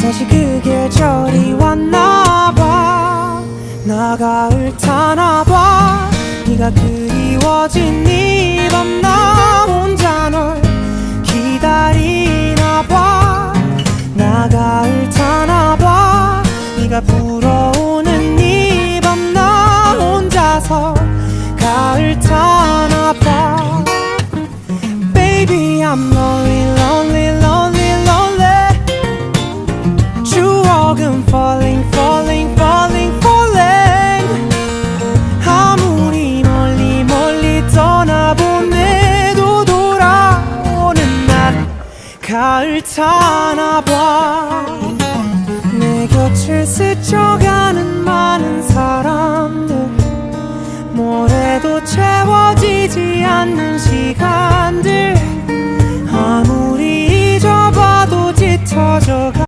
다시 그 계절이 왔나봐. 나 가을 타나봐. 네가 그리워진 이 밤 나 혼자 널 기다리나봐. 나 가을 타나봐. 네가 불어오는 이 밤 나 혼자서 가을 타나봐. Baby I'm lonely 가을 타나 봐. 내 곁을 스쳐가는 많은 사람들